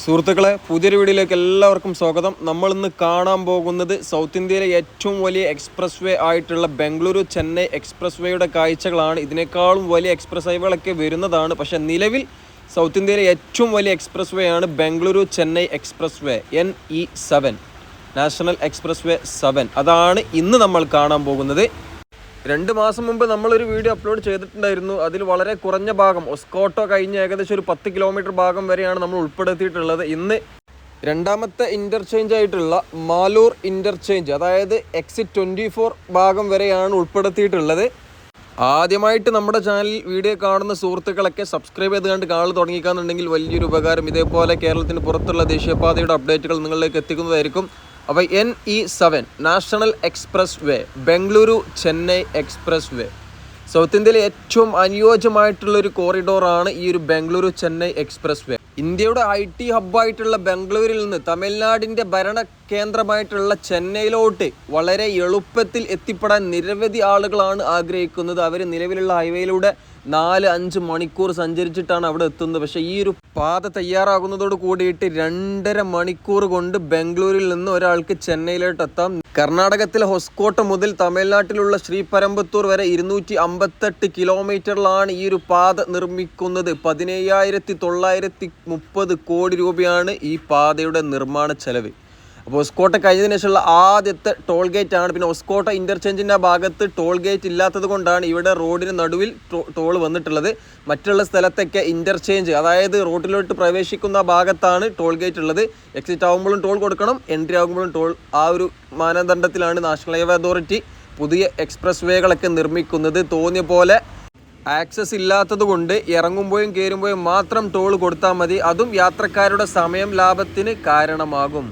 സുഹൃത്തുക്കളെ പുതിയൊരു വീഡിയോയിലേക്ക് എല്ലാവർക്കും സ്വാഗതം. നമ്മൾ ഇന്ന് കാണാൻ പോകുന്നത് സൗത്ത് ഇന്ത്യയിലെ ഏറ്റവും വലിയ എക്സ്പ്രസ് വേ ആയിട്ടുള്ള ബംഗളൂരു ചെന്നൈ എക്സ്പ്രസ് വേയുടെ കാഴ്ചകളാണ്. ഇതിനേക്കാളും വലിയ എക്സ്പ്രസ് ഹൈവേകളൊക്കെ വരുന്നതാണ്. പക്ഷേ നിലവിൽ സൗത്ത് ഇന്ത്യയിലെ ഏറ്റവും വലിയ എക്സ്പ്രസ് വേ ആണ് Bengaluru Chennai expressway N E seven national expressway seven അതാണ് ഇന്ന് നമ്മൾ കാണാൻ പോകുന്നത്. രണ്ട് മാസം മുമ്പ് നമ്മളൊരു വീഡിയോ അപ്ലോഡ് ചെയ്തിട്ടുണ്ടായിരുന്നു. അതിൽ വളരെ കുറഞ്ഞ ഭാഗം ഒസ്കോട്ടോ കഴിഞ്ഞ് ഏകദേശം ഒരു പത്ത് കിലോമീറ്റർ ഭാഗം വരെയാണ് നമ്മൾ ഉൾപ്പെടുത്തിയിട്ടുള്ളത്. ഇന്ന് രണ്ടാമത്തെ ഇന്റർചേഞ്ച് ആയിട്ടുള്ള മാലൂർ ഇന്റർചേഞ്ച് അതായത് എക്സിറ്റ് ട്വന്റി ഫോർ ഭാഗം വരെയാണ് ഉൾപ്പെടുത്തിയിട്ടുള്ളത്. ആദ്യമായിട്ട് നമ്മുടെ ചാനൽ വീഡിയോ കാണുന്ന സുഹൃത്തുക്കളൊക്കെ സബ്സ്ക്രൈബ് ചെയ്ത് കണ്ട് കാണൽ തുടങ്ങിക്കാന്നുണ്ടെങ്കിൽ വലിയൊരു ഉപകാരം. ഇതേപോലെ കേരളത്തിന് പുറത്തുള്ള ദേശീയപാതയുടെ അപ്ഡേറ്റുകൾ നിങ്ങളിലേക്ക് എത്തിക്കുന്നതായിരിക്കും. അപ്പോൾ N E seven national expressway Bengaluru Chennai expressway south ഇന്ത്യയിലെ ഏറ്റവും അനുയോജ്യമായിട്ടുള്ളൊരു കോറിഡോറാണ് ഈ ഒരു ബംഗളൂരു ചെന്നൈ എക്സ്പ്രസ് വേ ഇന്ത്യയുടെ ഐ ടി ഹബ്ബായിട്ടുള്ള ബംഗളൂരിൽ നിന്ന് തമിഴ്നാടിന്റെ ഭരണ കേന്ദ്രമായിട്ടുള്ള ചെന്നൈയിലോട്ട് വളരെ എളുപ്പത്തിൽ എത്തിപ്പെടാൻ നിരവധി ആളുകളാണ് ആഗ്രഹിക്കുന്നത്. അവർ നിലവിലുള്ള ഹൈവേയിലൂടെ നാല് അഞ്ച് മണിക്കൂർ സഞ്ചരിച്ചിട്ടാണ് അവിടെ എത്തുന്നത്. പക്ഷേ ഈ ഒരു പാത തയ്യാറാകുന്നതോട് കൂടിയിട്ട് രണ്ടര മണിക്കൂർ കൊണ്ട് ബംഗളൂരിൽ നിന്ന് ഒരാൾക്ക് ചെന്നൈയിലോട്ട് എത്താം. കർണാടകത്തിലെ ഹൊസ്കോട്ട മുതൽ തമിഴ്നാട്ടിലുള്ള ശ്രീപരമ്പത്തൂർ വരെ ഇരുന്നൂറ്റി അമ്പത്തെട്ട് കിലോമീറ്ററിലാണ് ഈ ഒരു പാത നിർമ്മിക്കുന്നത്. പതിനയ്യായിരത്തി തൊള്ളായിരത്തി മുപ്പത് കോടി രൂപയാണ് ഈ പാതയുടെ നിർമ്മാണ ചെലവ്. അപ്പോൾ ഒസ്കോട്ട കഴിഞ്ഞതിന് ശേഷമുള്ള ആദ്യത്തെ ടോൾ ഗേറ്റ് ആണ്. പിന്നെ ഒസ്കോട്ട ഇന്റർചേഞ്ചിന്റെ ഭാഗത്ത് ടോൾ ഗേറ്റ് ഇല്ലാത്തത് കൊണ്ടാണ് ഇവിടെ റോഡിന് നടുവിൽ ടോൾ വന്നിട്ടുള്ളത്. മറ്റുള്ള സ്ഥലത്തൊക്കെ ഇന്റർചേഞ്ച് അതായത് റോഡിലോട്ട് പ്രവേശിക്കുന്ന ഭാഗത്താണ് ടോൾ ഗേറ്റ് ഉള്ളത്. എക്സിറ്റ് ആകുമ്പോഴും ടോൾ കൊടുക്കണം എൻട്രി ആകുമ്പോഴും ടോൾ ആ ഒരു മാനദണ്ഡത്തിലാണ് നാഷണൽ ഹൈവേ അതോറിറ്റി പുതിയ എക്സ്പ്രസ് വേകളൊക്കെ നിർമ്മിക്കുന്നത്. തോന്നിയ പോലെ ആക്സസ് ഇല്ലാത്തത് കൊണ്ട് ഇറങ്ങുമ്പോഴും കയറുമ്പോഴും മാത്രം ടോൾ കൊടുത്താൽ മതി. അതും യാത്രക്കാരുടെ സമയം ലാഭത്തിന് കാരണമാകും.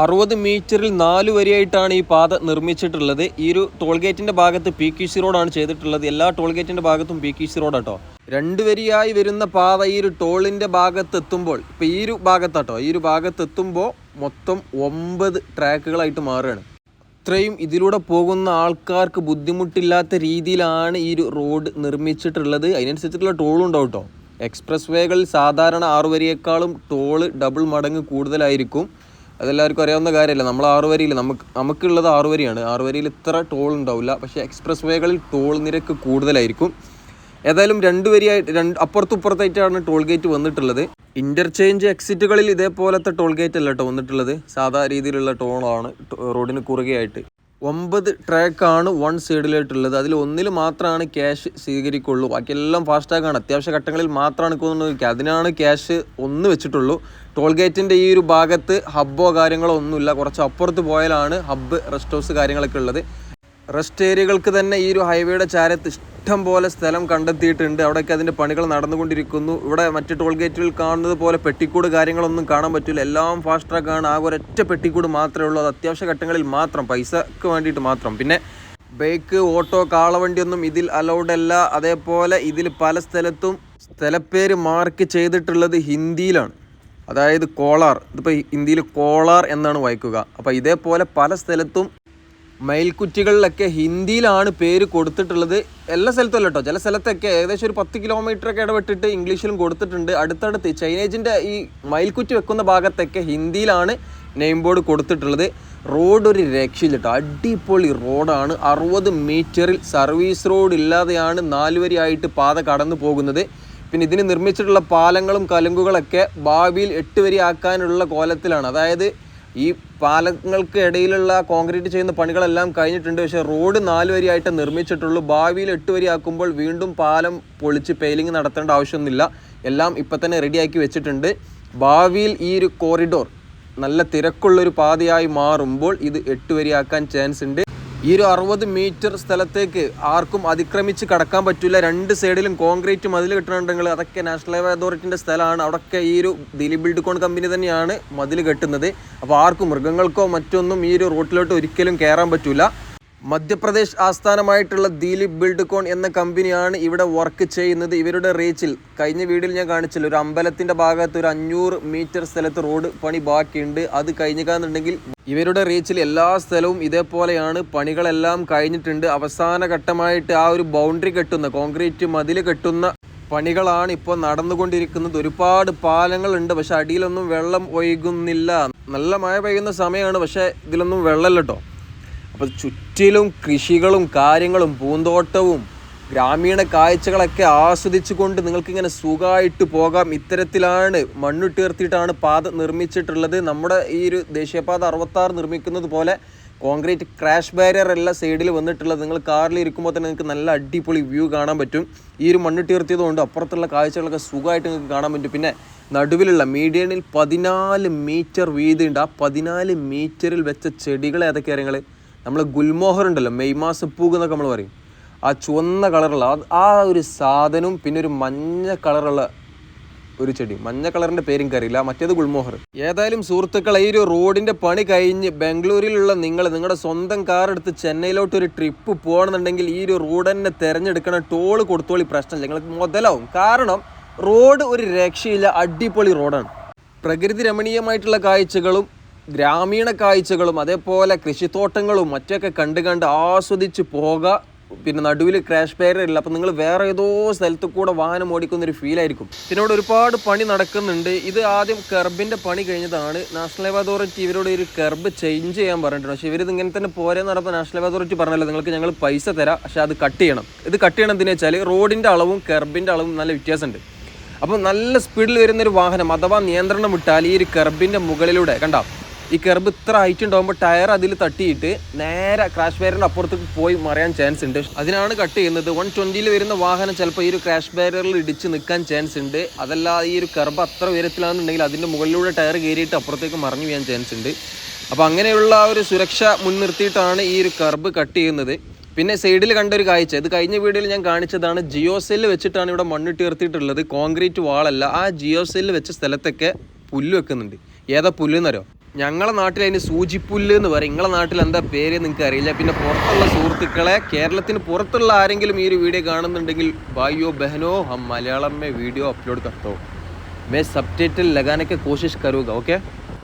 അറുപത് മീറ്ററിൽ നാല് വരിയായിട്ടാണ് ഈ പാത നിർമ്മിച്ചിട്ടുള്ളത്. ഈ ഒരു ടോൾ ഗേറ്റിന്റെ ഭാഗത്ത് പി ക്യു സി റോഡാണ് ചെയ്തിട്ടുള്ളത്. എല്ലാ ടോൾ ഗേറ്റിന്റെ ഭാഗത്തും പി ക്യു സി റോഡാട്ടോ രണ്ട് വരിയായി വരുന്ന പാത ഈ ഒരു ടോളിന്റെ ഭാഗത്ത് എത്തുമ്പോൾ ഇപ്പോൾ ഈ ഒരു ഭാഗത്താട്ടോ ഈ ഒരു ഭാഗത്ത് എത്തുമ്പോൾ മൊത്തം ഒമ്പത് ട്രാക്കുകളായിട്ട് മാറുകയാണ്. ഇത്രയും ഇതിലൂടെ പോകുന്ന ആൾക്കാർക്ക് ബുദ്ധിമുട്ടില്ലാത്ത രീതിയിലാണ് ഈ ഒരു റോഡ് നിർമ്മിച്ചിട്ടുള്ളത്. അതിനനുസരിച്ചിട്ടുള്ള ടോളും ഉണ്ടാവും കേട്ടോ എക്സ്പ്രസ് വേകളിൽ സാധാരണ ആറ് വരിയേക്കാളും ടോൾ ഡബിൾ മടങ്ങ് കൂടുതലായിരിക്കും. അതെല്ലാവർക്കും അറിയാവുന്ന കാര്യമല്ല. നമ്മൾ ആറ് വരിയിൽ നമുക്ക് നമുക്കുള്ളത് ആറ് വരിയാണ് ആറ് വരിയിൽ ഇത്ര ടോൾ ഉണ്ടാവില്ല. പക്ഷേ എക്സ്പ്രസ് വേകളിൽ ടോൾ നിരക്ക് കൂടുതലായിരിക്കും. ഏതായാലും രണ്ട് വരിയായിട്ട് രണ്ട് അപ്പുറത്തും ഇപ്പുറത്തായിട്ടാണ് ടോൾ ഗേറ്റ് വന്നിട്ടുള്ളത്. ഇന്റർചേഞ്ച് എക്സിറ്റുകളിൽ ഇതേപോലത്തെ ടോൾ ഗേറ്റ് അല്ല കേട്ടോ വന്നിട്ടുള്ളത്. സാധാ രീതിയിലുള്ള ടോളാണ് റോഡിന് കുറുകെയായിട്ട്. ഒമ്പത് ട്രാക്കാണ് വൺ സൈഡിലായിട്ടുള്ളത്. അതിൽ ഒന്നിൽ മാത്രമാണ് ക്യാഷ് സ്വീകരിക്കുള്ളൂ. ബാക്കിയെല്ലാം ഫാസ്റ്റാഗാണ്. അത്യാവശ്യ ഘട്ടങ്ങളിൽ മാത്രമാണ് കൊണ്ടുവന്നത് അതിനാണ് ക്യാഷ് ഒന്ന് വെച്ചിട്ടുള്ളൂ. ടോൾ ഗേറ്റിന്റെ ഈ ഒരു ഭാഗത്ത് ഹബ്ബോ കാര്യങ്ങളോ ഒന്നുമില്ല. കുറച്ച് അപ്പുറത്ത് പോയാലാണ് ഹബ്ബ് റെസ്റ്റ് ഹൗസ് കാര്യങ്ങളൊക്കെ ഉള്ളത്. റെസ്റ്റ് ഏരിയകൾക്ക് തന്നെ ഈ ഒരു ഹൈവേയുടെ ചാരത്ത് ഇഷ്ടം പോലെ സ്ഥലം കണ്ടെത്തിയിട്ടുണ്ട്. അവിടെയൊക്കെ അതിന്റെ പണികൾ നടന്നുകൊണ്ടിരിക്കുന്നു. ഇവിടെ മറ്റ് ടോൾ ഗേറ്റുകൾ കാണുന്നത് പോലെ പെട്ടിക്കൂട് കാര്യങ്ങളൊന്നും കാണാൻ പറ്റില്ല. എല്ലാം ഫാസ്റ്റ് ട്രാക്കാണ് ആകെ ഒരൊറ്റ പെട്ടിക്കൂട് മാത്രമേ ഉള്ളൂ. അത് അത്യാവശ്യ ഘട്ടങ്ങളിൽ മാത്രം പൈസക്ക് വേണ്ടിയിട്ട് മാത്രം. പിന്നെ ബൈക്ക് ഓട്ടോ കാളവണ്ടിയൊന്നും ഇതിൽ അലൗഡ് അല്ല. അതേപോലെ ഇതിൽ പല സ്ഥലത്തും സ്ഥലപ്പേര് മാർക്ക് ചെയ്തിട്ടുള്ളത് ഹിന്ദിയിലാണ്. അതായത് കോളാർ. ഇതിപ്പോൾ ഹിന്ദിയിൽ കോളാർ എന്നാണ് വായിക്കുക. അപ്പോൾ ഇതേപോലെ പല സ്ഥലത്തും മയിൽക്കുറ്റികളിലൊക്കെ ഹിന്ദിയിലാണ് പേര് കൊടുത്തിട്ടുള്ളത്. എല്ലാ സ്ഥലത്തും അല്ല കേട്ടോ ചില സ്ഥലത്തൊക്കെ ഏകദേശം ഒരു പത്ത് കിലോമീറ്റർ ഒക്കെ ഇടപെട്ടിട്ട് ഇംഗ്ലീഷിലും കൊടുത്തിട്ടുണ്ട്. അടുത്തടുത്ത് ചൈനേജിന്റെ ഈ മയിൽക്കുറ്റി വെക്കുന്ന ഭാഗത്തൊക്കെ ഹിന്ദിയിലാണ് നെയിം ബോർഡ് കൊടുത്തിട്ടുള്ളത്. റോഡ് ഒരു രക്ഷയില്ല കേട്ടോ അടിപൊളി റോഡാണ് അറുപത് മീറ്ററിൽ സർവീസ് റോഡ് ഇല്ലാതെയാണ് നാലുവരിയായിട്ട് പാത കടന്നു പോകുന്നത്. പിന്നെ ഇതിന് നിർമ്മിച്ചിട്ടുള്ള പാലങ്ങളും കലുങ്കുകളൊക്കെ ഭാവിയിൽ എട്ട് വരി ആക്കാനുള്ള കോലത്തിലാണ്. അതായത് ഈ പാലങ്ങൾക്ക് ഇടയിലുള്ള കോൺക്രീറ്റ് ചെയ്യുന്ന പണികളെല്ലാം കഴിഞ്ഞിട്ടുണ്ട്. പക്ഷേ റോഡ് നാല് വരിയായിട്ട് നിർമ്മിച്ചിട്ടുള്ളൂ. ഭാവിയിൽ എട്ട് വരി ആക്കുമ്പോൾ വീണ്ടും പാലം പൊളിച്ച് പെയിലിംഗ് നടത്തേണ്ട ആവശ്യമൊന്നുമില്ല. എല്ലാം ഇപ്പം തന്നെ റെഡിയാക്കി വെച്ചിട്ടുണ്ട്. ഭാവിയിൽ ഈ ഒരു കോറിഡോർ നല്ല തിരക്കുള്ളൊരു പാതയായി മാറുമ്പോൾ ഇത് എട്ട് വരിയാക്കാൻ ചാൻസ് ഉണ്ട്. ഈ ഒരു അറുപത് മീറ്റർ സ്ഥലത്തേക്ക് ആർക്കും അതിക്രമിച്ച് കടക്കാൻ പറ്റില്ല രണ്ട് സൈഡിലും കോൺക്രീറ്റ് മതിൽ കെട്ടുന്നുണ്ടെങ്കിൽ അതൊക്കെ നാഷണൽ ഹൈവേ അതോറിറ്റിന്റെ സ്ഥലമാണ്. അവിടെയൊക്കെ ഈ ഒരു ദിലീപ് ബിൽഡ്കോൺ കമ്പനി തന്നെയാണ് മതിൽ കെട്ടുന്നത്. അപ്പോൾ ആർക്കും മൃഗങ്ങൾക്കോ മറ്റൊന്നും ഈ ഒരു റോട്ടിലോട്ട് ഒരിക്കലും കയറാൻ പറ്റില്ല മധ്യപ്രദേശ് ആസ്ഥാനമായിട്ടുള്ള ദിലീപ് ബിൽഡ്കോൺ എന്ന കമ്പനിയാണ് ഇവിടെ വർക്ക് ചെയ്യുന്നത്. ഇവരുടെ റീച്ചിൽ കഴിഞ്ഞ വീഡിയോയിൽ ഞാൻ കാണിച്ചില്ല. ഒരു അമ്പലത്തിന്റെ ഭാഗത്ത് ഒരു അഞ്ഞൂറ് മീറ്റർ സ്ഥലത്ത് റോഡ് പണി ബാക്കിയുണ്ട്. അത് കഴിഞ്ഞിക്കാന്നുണ്ടെങ്കിൽ ഇവരുടെ റീച്ചിൽ എല്ലാ സ്ഥലവും ഇതേപോലെയാണ്. പണികളെല്ലാം കഴിഞ്ഞിട്ടുണ്ട്. അവസാന ഘട്ടമായിട്ട് ആ ഒരു ബൗണ്ടറി കെട്ടുന്ന കോൺക്രീറ്റ് മതിൽ കെട്ടുന്ന പണികളാണ് ഇപ്പോൾ നടന്നുകൊണ്ടിരിക്കുന്നത്. ഒരുപാട് പാലങ്ങളുണ്ട്. പക്ഷെ അടിയിലൊന്നും വെള്ളം ഒഴുകുന്നില്ല. നല്ല മഴ പെയ്യുന്ന സമയമാണ്. പക്ഷേ ഇതിലൊന്നും വെള്ളമില്ല കേട്ടോ. അപ്പോൾ ചുറ്റിലും കൃഷികളും കാര്യങ്ങളും പൂന്തോട്ടവും ഗ്രാമീണ കാഴ്ചകളൊക്കെ ആസ്വദിച്ചുകൊണ്ട് നിങ്ങൾക്കിങ്ങനെ സുഖമായിട്ട് പോകാം. ഇത്തരത്തിലാണ് മണ്ണുട്ടീർത്തിയിട്ടാണ് പാത നിർമ്മിച്ചിട്ടുള്ളത്. നമ്മുടെ ഈ ഒരു ദേശീയപാത അറുപത്താറ് നിർമ്മിക്കുന്നത് പോലെ കോൺക്രീറ്റ് ക്രാഷ് ബാരിയർ അല്ല സൈഡിൽ വന്നിട്ടുള്ളത് നിങ്ങൾ കാറിൽ ഇരിക്കുമ്പോൾ തന്നെ നിങ്ങൾക്ക് നല്ല അടിപൊളി വ്യൂ കാണാൻ പറ്റും. ഈ ഒരു മണ്ണിട്ടീർത്തിയത് കൊണ്ട് അപ്പുറത്തുള്ള കാഴ്ചകളൊക്കെ സുഖമായിട്ട് നിങ്ങൾക്ക് കാണാൻ പറ്റും. പിന്നെ നടുവിലുള്ള മീഡിയനിൽ പതിനാല് മീറ്റർ വീതിയുണ്ട്. ആ പതിനാല് മീറ്ററിൽ വെച്ച ചെടികൾ ഏതൊക്കെയാണ് നിങ്ങൾ നമ്മൾ ഗുൽമോഹർ ഉണ്ടല്ലോ മെയ് മാസം പൂക്ക് എന്നൊക്കെ നമ്മൾ പറയും. ആ ചുവന്ന കളറുള്ള ആ ഒരു സാധനവും പിന്നെ ഒരു മഞ്ഞ കളറുള്ള ഒരു ചെടി. മഞ്ഞ കളറിന്റെ പേരും കറിയില്ല മറ്റേത് ഗുൾമോഹർ ഏതായാലും സുഹൃത്തുക്കളെ ഈ ഒരു റോഡിന്റെ പണി കഴിഞ്ഞ് ബാംഗ്ലൂരിലുള്ള നിങ്ങൾ നിങ്ങളുടെ സ്വന്തം കാർ എടുത്ത് ചെന്നൈയിലോട്ട് ഒരു ട്രിപ്പ് പോകണമെന്നുണ്ടെങ്കിൽ ഈ ഒരു റോഡ് തന്നെ തിരഞ്ഞെടുക്കണം. ടോൾ കൊടുത്തോളി പ്രശ്നമില്ല. നിങ്ങൾക്ക് മുതലാവും. കാരണം റോഡ് ഒരു രക്ഷയില്ല അടിപൊളി റോഡാണ്. പ്രകൃതി രമണീയമായിട്ടുള്ള കാഴ്ചകളും ഗ്രാമീണ കാഴ്ചകളും അതേപോലെ കൃഷിത്തോട്ടങ്ങളും മറ്റൊക്കെ കണ്ട് കണ്ട് ആസ്വദിച്ച് പോകുക പിന്നെ നടുവിൽ ക്രാഷ് ബാരിയർ ഇല്ല. അപ്പം നിങ്ങൾ വേറെ ഏതോ സ്ഥലത്ത് കൂടെ വാഹനം ഓടിക്കുന്ന ഒരു ഫീൽ ആയിരിക്കും. പിന്നെ ഇവിടെ ഒരുപാട് പണി നടക്കുന്നുണ്ട്. ഇത് ആദ്യം കെർബിന്റെ പണി കഴിഞ്ഞതാണ്. നാഷണൽ ഹൈവേ അതോറിറ്റി ഇവരോട് ഒരു കെർബ് ചേഞ്ച് ചെയ്യാൻ പറഞ്ഞിട്ടുണ്ട്. പക്ഷേ ഇവരിത് ഇങ്ങനെ തന്നെ പോരെന്ന് പറഞ്ഞപ്പോൾ നാഷണൽ ഹൈവേ അതോറിറ്റി പറഞ്ഞല്ലോ നിങ്ങൾക്ക് ഞങ്ങൾ പൈസ തരാം. പക്ഷേ അത് കട്ട് ചെയ്യണം. ഇത് കട്ട് ചെയ്യണം എന്തിനു വെച്ചാൽ റോഡിന്റെ അളവും കെർബിന്റെ അളവും നല്ല വ്യത്യാസമുണ്ട്. അപ്പോൾ നല്ല സ്പീഡിൽ വരുന്നൊരു വാഹനം അഥവാ നിയന്ത്രണം വിട്ടാൽ ഈ ഒരു കെർബിന്റെ മുകളിലൂടെ കണ്ടോ? ഈ കെർബ് ഇത്ര ഹൈറ്റ് ഉണ്ടാകുമ്പോൾ ടയർ അതിൽ തട്ടിയിട്ട് നേരെ ക്രാഷ് ബാരിയറിന്റെ അപ്പുറത്തേക്ക് പോയി മറിയാൻ ചാൻസ് ഉണ്ട്. അതിനാണ് കട്ട് ചെയ്യുന്നത്. വൺ ട്വന്റിയിൽ വരുന്ന വാഹനം ചിലപ്പോൾ ഈ ഒരു ക്രാഷ് ബാരിയറിൽ ഇടിച്ച് നിൽക്കാൻ ചാൻസ് ഉണ്ട്. അതല്ല ഈ ഒരു കെർബ് അത്ര ഉയരത്തിലാണെന്നുണ്ടെങ്കിൽ അതിന്റെ മുകളിലൂടെ ടയർ കയറിയിട്ട് അപ്പുറത്തേക്ക് മറിഞ്ഞു വീഴാൻ ചാൻസ് ഉണ്ട്. അപ്പോൾ അങ്ങനെയുള്ള ഒരു സുരക്ഷ മുൻനിർത്തിയിട്ടാണ് ഈ ഒരു കർബ് കട്ട് ചെയ്യുന്നത്. പിന്നെ സൈഡിൽ കണ്ട ഒരു കാഴ്ച. ഇത് കഴിഞ്ഞ വീഡിയോയിൽ ഞാൻ കാണിച്ചതാണ്. ജിയോ സെല്ല് വെച്ചിട്ടാണ് ഇവിടെ മണ്ണിട്ട് ഉയർത്തിയിട്ടുള്ളത് കോൺക്രീറ്റ് വാളല്ല ആ ജിയോ സെല്ല് വെച്ച സ്ഥലത്തൊക്കെ പുല്ല് വെക്കുന്നുണ്ട്. ഏതാ പുല്ല് എന്നറിയോ? ഞങ്ങളെ നാട്ടിൽ അതിന് സൂചിപ്പുല്ല് എന്ന് പറയും. നിങ്ങളെ നാട്ടിൽ എന്താ പേര് നിങ്ങൾക്ക് അറിയില്ല. പിന്നെ പുറത്തുള്ള സുഹൃത്തുക്കളെ കേരളത്തിന് പുറത്തുള്ള ആരെങ്കിലും ഈ ഒരു വീഡിയോ കാണുന്നുണ്ടെങ്കിൽ ഭായിയോ ബഹനോ ഹം മലയാളം മേ വീഡിയോ അപ്ലോഡ് കത്തോ. മേ സബ്ടൈറ്റിൽ ലഗാനൊക്കെ കോശിഷ് കരുക ഓക്കെ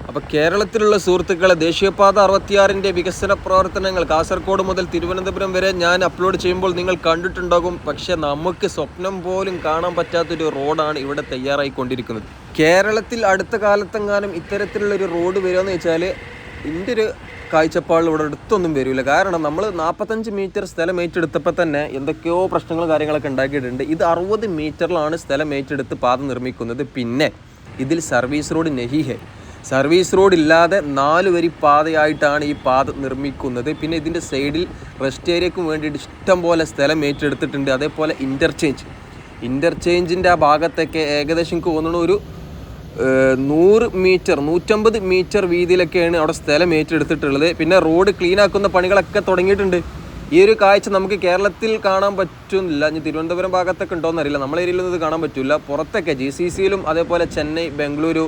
അപ്പോൾ കേരളത്തിലുള്ള സുഹൃത്തുക്കളെ ദേശീയപാത അറുപത്തിയാറിന്റെ വികസന പ്രവർത്തനങ്ങൾ കാസർഗോഡ് മുതൽ തിരുവനന്തപുരം വരെ ഞാൻ അപ്ലോഡ് ചെയ്യുമ്പോൾ നിങ്ങൾ കണ്ടിട്ടുണ്ടാകും. പക്ഷേ നമുക്ക് സ്വപ്നം പോലും കാണാൻ പറ്റാത്തൊരു റോഡാണ് ഇവിടെ തയ്യാറായിക്കൊണ്ടിരിക്കുന്നത്. കേരളത്തിൽ അടുത്ത കാലത്തെങ്ങാനും ഇത്തരത്തിലുള്ള ഒരു റോഡ് വരുമെന്ന് വെച്ചാൽ എന്റെ ഒരു കാഴ്ചപ്പാടിൽ ഇവിടെ അടുത്തൊന്നും വരില്ല. കാരണം നമ്മൾ നാൽപ്പത്തഞ്ച് മീറ്റർ സ്ഥലം ഏറ്റെടുത്തപ്പോൾ തന്നെ എന്തൊക്കെയോ പ്രശ്നങ്ങളും കാര്യങ്ങളൊക്കെ ഉണ്ടാക്കിയിട്ടുണ്ട്. ഇത് അറുപത് മീറ്ററിലാണ് സ്ഥലം ഏറ്റെടുത്ത് പാത നിർമ്മിക്കുന്നത്. പിന്നെ ഇതിൽ സർവീസ് റോഡ് നെഹിഹെ. സർവീസ് റോഡ് ഇല്ലാതെ നാല് വരി പാതയായിട്ടാണ് ഈ പാത നിർമ്മിക്കുന്നത്. പിന്നെ ഇതിന്റെ സൈഡിൽ റെസ്റ്റ് ഏരിയക്കും വേണ്ടിയിട്ട് ഇഷ്ടം പോലെ സ്ഥലം ഏറ്റെടുത്തിട്ടുണ്ട്. അതേപോലെ ഇന്റർചേഞ്ച് ഇന്റർചേഞ്ചിന്റെ ആ ഭാഗത്തൊക്കെ ഏകദേശം എനിക്ക് ഒരു നൂറ് മീറ്റർ നൂറ്റമ്പത് മീറ്റർ വീതിയിലൊക്കെയാണ് അവിടെ സ്ഥലം ഏറ്റെടുത്തിട്ടുള്ളത്. പിന്നെ റോഡ് ക്ലീൻ ആക്കുന്ന പണികളൊക്കെ തുടങ്ങിയിട്ടുണ്ട്. ഈ ഒരു കാഴ്ച നമുക്ക് കേരളത്തിൽ കാണാൻ പറ്റുന്നില്ല. ഇനി തിരുവനന്തപുരം ഭാഗത്തൊക്കെ ഉണ്ടോയെന്നറിയില്ല നമ്മളെ ഏരിയയിലൊന്നും ഇത് കാണാൻ പറ്റില്ല പുറത്തൊക്കെ ജി സി സിയിലും അതേപോലെ ചെന്നൈ ബംഗളൂരു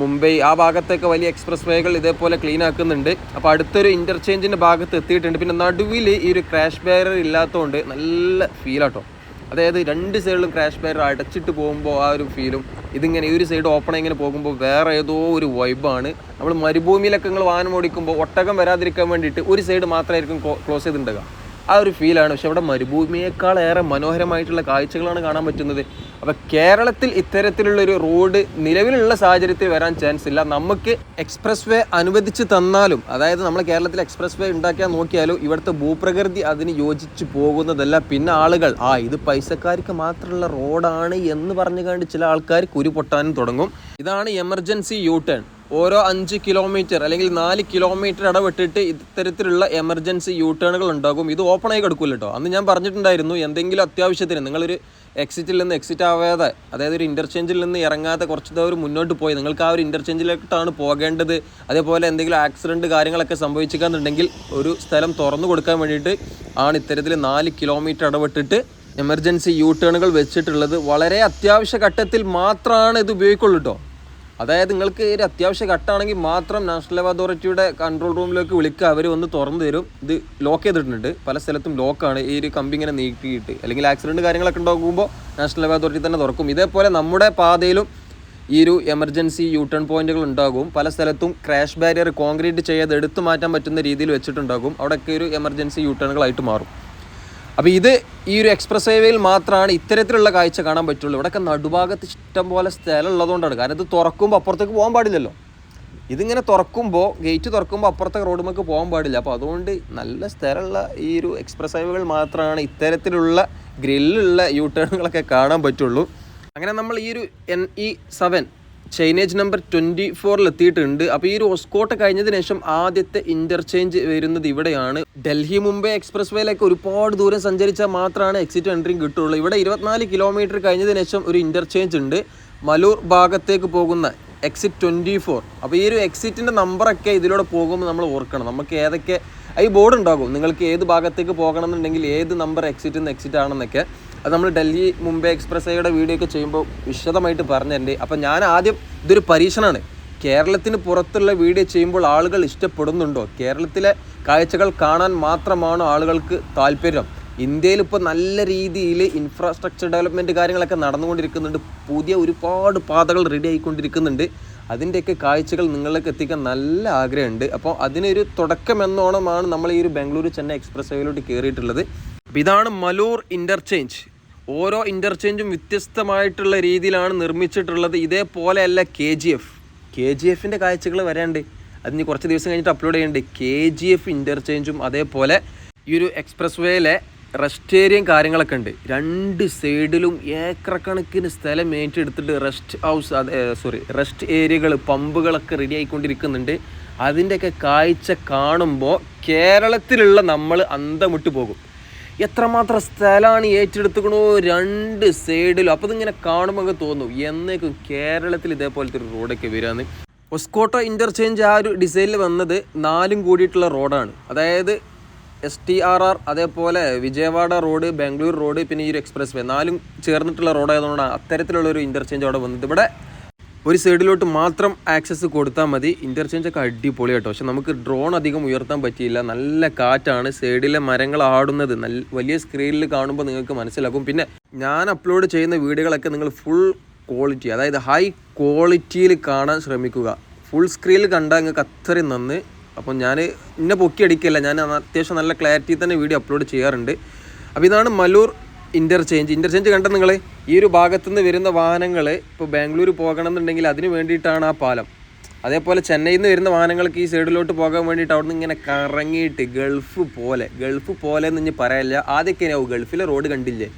മുംബൈ ആ ഭാഗത്തൊക്കെ വലിയ എക്സ്പ്രസ് വേകൾ ഇതേപോലെ ക്ലീൻ ആക്കുന്നുണ്ട്. അപ്പോൾ അടുത്തൊരു ഇന്റർചേഞ്ചിന്റെ ഭാഗത്ത് എത്തിയിട്ടുണ്ട്. പിന്നെ നടുവിൽ ഈ ഒരു ക്രാഷ് ബാരർ ഇല്ലാത്തതുകൊണ്ട് നല്ല ഫീലാട്ടോ അതായത് രണ്ട് സൈഡിലും ക്രാഷ് ബാരർ അടച്ചിട്ട് പോകുമ്പോൾ ആ ഒരു ഫീലും ഇതിങ്ങനെ ഈ ഒരു സൈഡ് ഓപ്പൺ ഇങ്ങനെ പോകുമ്പോൾ വേറെ ഏതോ ഒരു വൈബാണ് നമ്മൾ മരുഭൂമിയിലൊക്കെ നിങ്ങൾ വാഹനം ഓടിക്കുമ്പോൾ ഒട്ടകം വരാതിരിക്കാൻ വേണ്ടിയിട്ട് ഒരു സൈഡ് മാത്രമായിരിക്കും ക്ലോസ് ചെയ്തിട്ടുണ്ടാകുക ആ ഒരു ഫീലാണ്. പക്ഷെ അവിടെ മരുഭൂമിയേക്കാൾ ഏറെ മനോഹരമായിട്ടുള്ള കാഴ്ചകളാണ് കാണാൻ പറ്റുന്നത്. അപ്പോൾ കേരളത്തിൽ ഇത്തരത്തിലുള്ള ഒരു റോഡ് നിലവിലുള്ള സാഹചര്യത്തിൽ വരാൻ ചാൻസ് ഇല്ല. നമുക്ക് എക്സ്പ്രസ് വേ അനുവദിച്ച് തന്നാലും അതായത് നമ്മൾ കേരളത്തിൽ എക്സ്പ്രസ് വേ ഉണ്ടാക്കിയാൽ നോക്കിയാലും ഇവിടുത്തെ ഭൂപ്രകൃതി അതിന് യോജിച്ച് പോകുന്നതല്ല. പിന്നെ ആളുകൾ ആ ഇത് പൈസക്കാർക്ക് മാത്രമുള്ള റോഡാണ് എന്ന് പറഞ്ഞു കണ്ട് ചില ആൾക്കാർ കുരുപൊട്ടാനും തുടങ്ങും. ഇതാണ് എമർജൻസി യൂ ടേൺ ഓരോ അഞ്ച് കിലോമീറ്റർ അല്ലെങ്കിൽ നാല് കിലോമീറ്റർ ഇടവിട്ടിട്ട് ഇത്തരത്തിലുള്ള എമർജൻസി യൂ ടേണുകൾ ഉണ്ടാകും. ഇത് ഓപ്പൺ ആയി കിടക്കില്ല കേട്ടോ അന്ന് ഞാൻ പറഞ്ഞിട്ടുണ്ടായിരുന്നു എന്തെങ്കിലും അത്യാവശ്യത്തിന് നിങ്ങളൊരു എക്സിറ്റിൽ നിന്ന് എക്സിറ്റ് ആവാതെ അതായത് ഒരു ഇന്റർചേഞ്ചിൽ നിന്ന് ഇറങ്ങാതെ കുറച്ച് ദൂരം മുന്നോട്ട് പോയി നിങ്ങൾക്ക് ആ ഒരു ഇന്റർചേഞ്ചിലേക്കിട്ടാണ് പോകേണ്ടത്. അതേപോലെ എന്തെങ്കിലും ആക്സിഡന്റ് കാര്യങ്ങളൊക്കെ സംഭവിച്ചിക്കാന്നുണ്ടെങ്കിൽ ഒരു സ്ഥലം തുറന്നു കൊടുക്കാൻ വേണ്ടിയിട്ട് ആണ് ഇത്തരത്തിൽ നാല് കിലോമീറ്റർ ഇടവിട്ടിട്ട് എമർജൻസി യൂ ടേണുകൾ വെച്ചിട്ടുള്ളത്. വളരെ അത്യാവശ്യ ഘട്ടത്തിൽ മാത്രമാണ് ഇത് ഉപയോഗിക്കുള്ളൂ കേട്ടോ അതായത് നിങ്ങൾക്ക് ഒരു അത്യാവശ്യ ഘട്ടമാണെങ്കിൽ മാത്രം നാഷണൽ ലെവൽ അതോറിറ്റിയുടെ കൺട്രോൾ റൂമിലേക്ക് വിളിക്കുക. അവർ വന്ന് തുറന്നു തരും. ഇത് ലോക്ക് ചെയ്തിട്ടുണ്ട്. പല സ്ഥലത്തും ലോക്കാണ് ഈ ഒരു കമ്പി ഇങ്ങനെ നീക്കിയിട്ട് അല്ലെങ്കിൽ ആക്സിഡന്റ് കാര്യങ്ങളൊക്കെ ഉണ്ടാകുമ്പോൾ നാഷണൽ ലെവൽ അതോറിറ്റി തന്നെ തുറക്കും. ഇതേപോലെ നമ്മുടെ പാതയിലും ഈ ഒരു എമർജൻസി യൂ ടേൺ പോയിന്റുകൾ ഉണ്ടാകും. പല സ്ഥലത്തും ക്രാഷ് ബാരിയർ കോൺക്രീറ്റ് ചെയ്യാതെ എടുത്തു മാറ്റാൻ പറ്റുന്ന രീതിയിൽ വെച്ചിട്ടുണ്ടാകും. അവിടെയൊക്കെ ഒരു എമർജൻസി യൂ ടേണുകളായിട്ട് മാറും. അപ്പോൾ ഇത് ഈ ഒരു എക്സ്പ്രസ് ഹൈവേയിൽ മാത്രമാണ് ഇത്തരത്തിലുള്ള കാഴ്ച കാണാൻ പറ്റുള്ളൂ. ഇവിടെയൊക്കെ നടുഭാഗത്ത് ഇഷ്ടം പോലെ സ്ഥലം ഉള്ളതുകൊണ്ടാണ്. കാരണം ഇത് തുറക്കുമ്പോൾ അപ്പുറത്തേക്ക് പോകാൻ പാടില്ലല്ലോ. ഇതിങ്ങനെ തുറക്കുമ്പോൾ ഗേറ്റ് തുറക്കുമ്പോൾ അപ്പുറത്തെ റോഡുമൊക്കെ പോകാൻ പാടില്ല. അപ്പോൾ അതുകൊണ്ട് നല്ല സ്ഥലമുള്ള ഈ ഒരു എക്സ്പ്രസ് ഹൈവേകൾ മാത്രമാണ് ഇത്തരത്തിലുള്ള ഗ്രില്ലുള്ള യൂ ടേണുകളൊക്കെ കാണാൻ പറ്റുള്ളൂ. അങ്ങനെ നമ്മൾ ഈ ഒരു N E seven chainage number twenty ഫോറിൽ എത്തിയിട്ടുണ്ട്. അപ്പോൾ ഈ ഒരു ഒസ്കോട്ട് കഴിഞ്ഞതിന് ശേഷം ആദ്യത്തെ ഇന്റർചേഞ്ച് വരുന്നത് ഇവിടെയാണ്. ഡൽഹി മുംബൈ എക്സ്പ്രസ് വേയിലേക്ക് ഒരുപാട് ദൂരം സഞ്ചരിച്ചാൽ മാത്രമാണ് എക്സിറ്റ് എൻട്രിങ് കിട്ടുള്ളൂ. ഇവിടെ ഇരുപത്തിനാല് കിലോമീറ്റർ കഴിഞ്ഞതിന് ശേഷം ഒരു ഇന്റർചേഞ്ച് ഉണ്ട്. മലൂർ ഭാഗത്തേക്ക് പോകുന്ന എക്സിറ്റ് ട്വന്റി ഫോർ അപ്പോൾ ഈ ഒരു എക്സിറ്റിന്റെ നമ്പറൊക്കെ ഇതിലൂടെ പോകുമ്പോൾ നമ്മൾ ഓർക്കണം. നമുക്ക് ഏതൊക്കെ ഈ ബോർഡ് ഉണ്ടാകും. നിങ്ങൾക്ക് ഏത് ഭാഗത്തേക്ക് പോകണം എന്നുണ്ടെങ്കിൽ ഏത് നമ്പർ എക്സിറ്റ് എക്സിറ്റ് ആണെന്നൊക്കെ. അത് നമ്മൾ ഡൽഹി മുംബൈ എക്സ്പ്രസ് വേയുടെ വീഡിയോ ഒക്കെ ചെയ്യുമ്പോൾ വിശദമായിട്ട് പറഞ്ഞതിന്റെ അപ്പം ഞാൻ ആദ്യം ഇതൊരു പരീക്ഷണമാണ് കേരളത്തിന് പുറത്തുള്ള വീഡിയോ ചെയ്യുമ്പോൾ ആളുകൾ ഇഷ്ടപ്പെടുന്നുണ്ടോ? കേരളത്തിലെ കാഴ്ചകൾ കാണാൻ മാത്രമാണോ ആളുകൾക്ക് താല്പര്യം? ഇന്ത്യയിൽ ഇപ്പോൾ നല്ല രീതിയിൽ ഇൻഫ്രാസ്ട്രക്ചർ ഡെവലപ്മെന്റ് കാര്യങ്ങളൊക്കെ നടന്നുകൊണ്ടിരിക്കുന്നുണ്ട്. പുതിയ ഒരുപാട് പാതകൾ റെഡി ആയിക്കൊണ്ടിരിക്കുന്നുണ്ട്. അതിന്റെയൊക്കെ കാഴ്ചകൾ നിങ്ങളിലേക്ക് എത്തിക്കാൻ നല്ല ആഗ്രഹമുണ്ട്. അപ്പോൾ അതിനൊരു തുടക്കം എന്നോണമാണ് നമ്മൾ ഈ ഒരു ബാംഗ്ലൂർ ചെന്നൈ എക്സ്പ്രസ് വേയിലോട്ട് കയറിയിട്ടുള്ളത് അപ്പോൾ ഇതാണ് മലൂർ ഇന്റർചേഞ്ച് ഓരോ ഇന്റർചേഞ്ചും വ്യത്യസ്തമായിട്ടുള്ള രീതിയിലാണ് നിർമ്മിച്ചിട്ടുള്ളത്. ഇതേപോലെയല്ല K G F K G എഫിന്റെ കാഴ്ചകൾ വരാണ്ട്. അതിന് കുറച്ച് ദിവസം കഴിഞ്ഞിട്ട് അപ്ലോഡ് ചെയ്യുന്നുണ്ട് കെ ജി എഫ് ഇന്റർചേഞ്ചും അതേപോലെ ഈ ഒരു എക്സ്പ്രസ് വേയിലെ റെസ്റ്റ് ഏരിയയും കാര്യങ്ങളൊക്കെ ഉണ്ട്. രണ്ട് സൈഡിലും ഏക്കറക്കണക്കിന് സ്ഥലം ഏറ്റെടുത്തിട്ട് റെസ്റ്റ് ഹൗസ് അതെ സോറി റെസ്റ്റ് ഏരിയകൾ പമ്പുകളൊക്കെ റെഡി ആയിക്കൊണ്ടിരിക്കുന്നുണ്ട്. അതിന്റെയൊക്കെ കാഴ്ച കാണുമ്പോൾ കേരളത്തിലുള്ള നമ്മൾ അന്തമിട്ട് പോകും. എത്രമാത്രം സ്ഥലമാണ് ഏറ്റെടുത്തുക്കണോ രണ്ട് സൈഡിലും അപ്പോൾ ഇതിങ്ങനെ കാണുമ്പോൾ തോന്നും എന്നേക്കും കേരളത്തിൽ ഇതേപോലത്തെ ഒരു റോഡൊക്കെ വരാന്ന്. ഒസ്കോട്ടോ ഇന്റർചേഞ്ച് ആ ഒരു ഡിസൈനിൽ വന്നത് നാലും കൂടിയിട്ടുള്ള റോഡാണ് അതായത് എസ് ടി ആർ ആർ അതേപോലെ വിജയവാഡ റോഡ് ബാംഗ്ലൂർ റോഡ് പിന്നെ ഈ ഒരു എക്സ്പ്രസ് വേ നാലും ചേർന്നിട്ടുള്ള റോഡായതുകൊണ്ടാണ് അത്തരത്തിലുള്ള ഒരു ഇന്റർചേഞ്ച് അവിടെ വന്നത്. ഇവിടെ ഒരു സൈഡിലോട്ട് മാത്രം ആക്സസ് കൊടുത്താൽ മതി. ഇന്റർചേഞ്ച് ഒക്കെ അടിപൊളി കേട്ടോ. പക്ഷെ നമുക്ക് ഡ്രോൺ അധികം ഉയർത്താൻ പറ്റിയില്ല. നല്ല കാറ്റാണ്. സൈഡിലെ മരങ്ങൾ ആടുന്നത്. നല്ല വലിയ സ്ക്രീനിൽ കാണുമ്പോൾ നിങ്ങൾക്ക് മനസ്സിലാക്കും പിന്നെ ഞാൻ അപ്ലോഡ് ചെയ്യുന്ന വീഡിയോകളൊക്കെ നിങ്ങൾ ഫുൾ ക്വാളിറ്റി അതായത് ഹൈ ക്വാളിറ്റിയിൽ കാണാൻ ശ്രമിക്കുക. ഫുൾ സ്ക്രീനിൽ കണ്ടാൽ നിങ്ങൾക്ക് അത്രയും നന്ന്. അപ്പം ഞാൻ ഇന്നെ പൊക്കി അടിക്കില്ല. ഞാൻ അത്യാവശ്യം നല്ല ക്ലാരിറ്റി തന്നെ വീഡിയോ അപ്ലോഡ് ചെയ്യാറുണ്ട്. അപ്പോൾ ഇതാണ് മലൂർ ഇന്റർചേഞ്ച് ഇന്റർചേഞ്ച് കണ്ട നിങ്ങൾ ഈ ഒരു ഭാഗത്തുനിന്ന് വരുന്ന വാഹനങ്ങൾ ഇപ്പോൾ ബാംഗ്ലൂർ പോകണം എന്നുണ്ടെങ്കിൽ അതിന് വേണ്ടിയിട്ടാണ് ആ പാലം. അതേപോലെ ചെന്നൈയിൽ നിന്ന് വരുന്ന വാഹനങ്ങൾക്ക് ഈ സൈഡിലോട്ട് പോകാൻ വേണ്ടിയിട്ട് അവിടെ നിന്ന് ഇങ്ങനെ കറങ്ങിയിട്ട് ഗൾഫ് പോലെ ഗൾഫ് പോലെ എന്ന് ഇനി പറയല്ല ആദ്യമൊക്കെ ഗൾഫിലെ റോഡ് കണ്ടില്ലേ?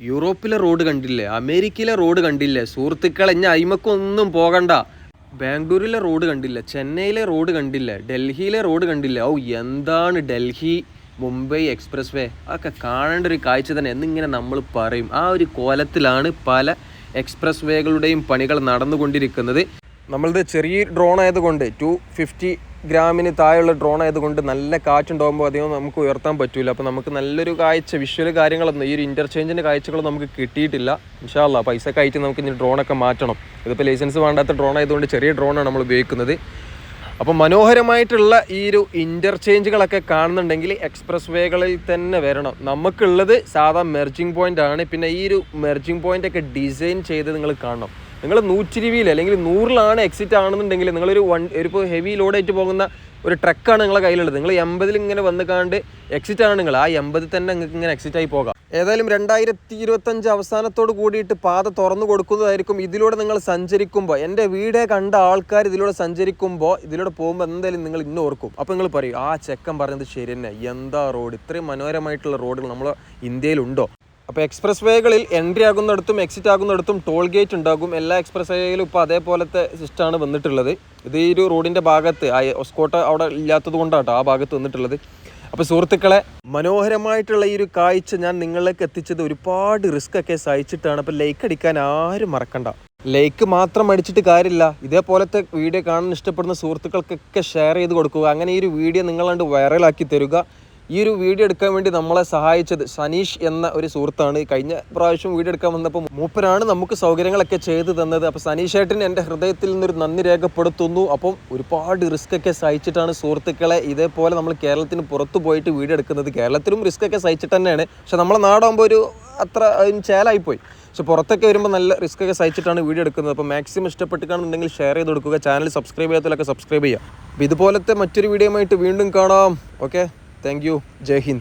യൂറോപ്പിലെ റോഡ് കണ്ടില്ലേ? അമേരിക്കയിലെ റോഡ് കണ്ടില്ലേ? സുഹൃത്തുക്കളെ ഇനി അയിമക്കൊന്നും പോകണ്ട. ബാംഗ്ലൂരിലെ റോഡ് കണ്ടില്ല? ചെന്നൈയിലെ റോഡ് കണ്ടില്ല? ഡൽഹിയിലെ റോഡ് കണ്ടില്ല? ഔ എന്താണ് ഡൽഹി? മുംബൈ എക്സ്പ്രസ് വേ അതൊക്കെ കാണേണ്ട ഒരു കാഴ്ച തന്നെ. എന്നിങ്ങനെ നമ്മൾ പറയും. ആ ഒരു കോലത്തിലാണ് പല എക്സ്പ്രസ് വേകളുടെയും പണികൾ നടന്നുകൊണ്ടിരിക്കുന്നത്. നമ്മളത് ചെറിയ ഡ്രോൺ ആയതുകൊണ്ട് ടു ഫിഫ്റ്റി ഗ്രാമിന് താഴെയുള്ള ഡ്രോൺ ആയതുകൊണ്ട് നല്ല കാറ്റുണ്ടാകുമ്പോൾ അധികം നമുക്ക് ഉയർത്താൻ പറ്റില്ല അപ്പോൾ നമുക്ക് നല്ലൊരു കാഴ്ച വിഷ്വൽ കാര്യങ്ങളൊന്നും ഈ ഒരു ഇന്റർചേഞ്ചിന്റെ കാഴ്ചകളൊന്നും നമുക്ക് കിട്ടിയിട്ടില്ല. ഇൻഷാല്ല പൈസ കയറ്റി നമുക്ക് ഇനി ഡ്രോണൊക്കെ മാറ്റണം. ഇതിപ്പോൾ ലൈസൻസ് വേണ്ടാത്ത ഡ്രോൺ ആയതുകൊണ്ട് ചെറിയ ഡ്രോണാണ് നമ്മൾ ഉപയോഗിക്കുന്നത്. അപ്പോൾ മനോഹരമായിട്ടുള്ള ഈ ഒരു ഇന്റർചേഞ്ചുകളൊക്കെ കാണുന്നുണ്ടെങ്കിൽ എക്സ്പ്രസ് വേകളിൽ തന്നെ വരണം. നമുക്കുള്ളത് സാധാ മെർജിങ് പോയിന്റ് ആണ്. പിന്നെ ഈ ഒരു മെർജിങ് പോയിന്റ് ഒക്കെ ഡിസൈൻ ചെയ്ത് നിങ്ങൾ കാണണം. നിങ്ങൾ നൂറ്റി ഇരുപതിൽ അല്ലെങ്കിൽ നൂറിലാണ് എക്സിറ്റ് ആണെന്നുണ്ടെങ്കിൽ നിങ്ങളൊരു വൺ ഒരു ഇപ്പോൾ ഹെവി ലോഡായിട്ട് പോകുന്ന ഒരു ട്രക്കാണ് നിങ്ങളെ കയ്യിലുള്ളത്. നിങ്ങൾ എൺപതിൽ ഇങ്ങനെ വന്ന് കാണ്ട് എക്സിറ്റ് ആണ് നിങ്ങൾ. ആ എൺപതിൽ തന്നെ നിങ്ങൾക്ക് ഇങ്ങനെ എക്സിറ്റ് ആയി പോകാം. ഏതായാലും രണ്ടായിരത്തി ഇരുപത്തഞ്ച് അവസാനത്തോട് കൂടിയിട്ട് പാത തുറന്നു കൊടുക്കുന്നതായിരിക്കും ഇതിലൂടെ നിങ്ങൾ സഞ്ചരിക്കുമ്പോൾ. എന്റെ വീടേ കണ്ട ആൾക്കാർ ഇതിലൂടെ സഞ്ചരിക്കുമ്പോൾ ഇതിലൂടെ പോകുമ്പോൾ എന്തായാലും നിങ്ങൾ ഇന്ന് ഓർക്കും. അപ്പോൾ നിങ്ങൾ പറയും ആ ചെക്കൻ പറഞ്ഞത് ശരി തന്നെ. എന്താ റോഡ്? ഇത്രയും മനോഹരമായിട്ടുള്ള റോഡുകൾ നമ്മൾ ഇന്ത്യയിലുണ്ടോ? അപ്പോൾ എക്സ്പ്രസ് വേകളിൽ എൻട്രി ആകുന്നിടത്തും എക്സിറ്റ് ആകുന്നിടത്തും ടോൾ ഗേറ്റ് ഉണ്ടാകും. എല്ലാ എക്സ്പ്രസ് വേകളിലും ഇപ്പോൾ അതേപോലത്തെ സിസ്റ്റമാണ് വന്നിട്ടുള്ളത്. ഇത് ഈ ഒരു റോഡിന്റെ ഭാഗത്ത് ഒസ്കോട്ട അവിടെ ഇല്ലാത്തത് കൊണ്ടാട്ടോ ആ ഭാഗത്ത് വന്നിട്ടുള്ളത്. അപ്പോൾ സുഹൃത്തുക്കളെ മനോഹരമായിട്ടുള്ള ഈ ഒരു കാഴ്ച ഞാൻ നിങ്ങളിലേക്ക് എത്തിച്ചത് ഒരുപാട് റിസ്ക് ഒക്കെ സഹിച്ചിട്ടാണ്. അപ്പോൾ ലൈക്ക് അടിക്കാൻ ആരും മറക്കണ്ട. ലൈക്ക് മാത്രം അടിച്ചിട്ട് കാര്യമില്ല. ഇതേപോലത്തെ വീഡിയോ കാണാൻ ഇഷ്ടപ്പെടുന്ന സുഹൃത്തുക്കൾക്കൊക്കെ ഷെയർ ചെയ്ത് കൊടുക്കുക. അങ്ങനെ ഈ ഒരു വീഡിയോ നിങ്ങളണ്ട് വൈറലാക്കി തരിക. ഈ ഒരു വീഡിയോ എടുക്കാൻ വേണ്ടി നമ്മളെ സഹായിച്ചത് സനീഷ് എന്ന ഒരു സുഹൃത്താണ്. കഴിഞ്ഞ പ്രാവശ്യം വീഡിയോ എടുക്കാൻ വന്നപ്പോൾ മൂപ്പരാണ് നമുക്ക് സൗകര്യങ്ങളൊക്കെ ചെയ്തു തന്നത്. അപ്പോൾ സനീഷ് ഏട്ടന് എന്റെ ഹൃദയത്തിൽ നിന്നൊരു നന്ദി രേഖപ്പെടുത്തുന്നു. അപ്പം ഒരുപാട് റിസ്ക് ഒക്കെ സഹിച്ചിട്ടാണ് സുഹൃത്തുക്കളെ ഇതേപോലെ നമ്മൾ കേരളത്തിന് പുറത്തു പോയിട്ട് വീഡിയോ എടുക്കുന്നത്. കേരളത്തിലും റിസ്ക് ഒക്കെ സഹിച്ചിട്ട് തന്നെയാണ്. പക്ഷെ നമ്മളെ നാടാകുമ്പോൾ ഒരു അത്ര ചേലായിപ്പോയി പക്ഷെ പുറത്തൊക്കെ വരുമ്പോൾ നല്ല റിസ്ക് ഒക്കെ സഹിച്ചിട്ടാണ് വീഡിയോ എടുക്കുന്നത്. അപ്പോൾ മാക്സിമം ഇഷ്ടപ്പെട്ടിട്ടാണെന്നുണ്ടെങ്കിൽ ഷെയർ ചെയ്ത് കൊടുക്കുക. ചാനൽ സബ്സ്ക്രൈബ് ചെയ്യാത്തതിലൊക്കെ സബ്സ്ക്രൈബ് ചെയ്യുക. അപ്പോൾ ഇതുപോലത്തെ മറ്റൊരു വീഡിയോയുമായിട്ട് വീണ്ടും കാണാം. ഓക്കെ? താങ്ക് യു ജയ് ഹിന്ദ്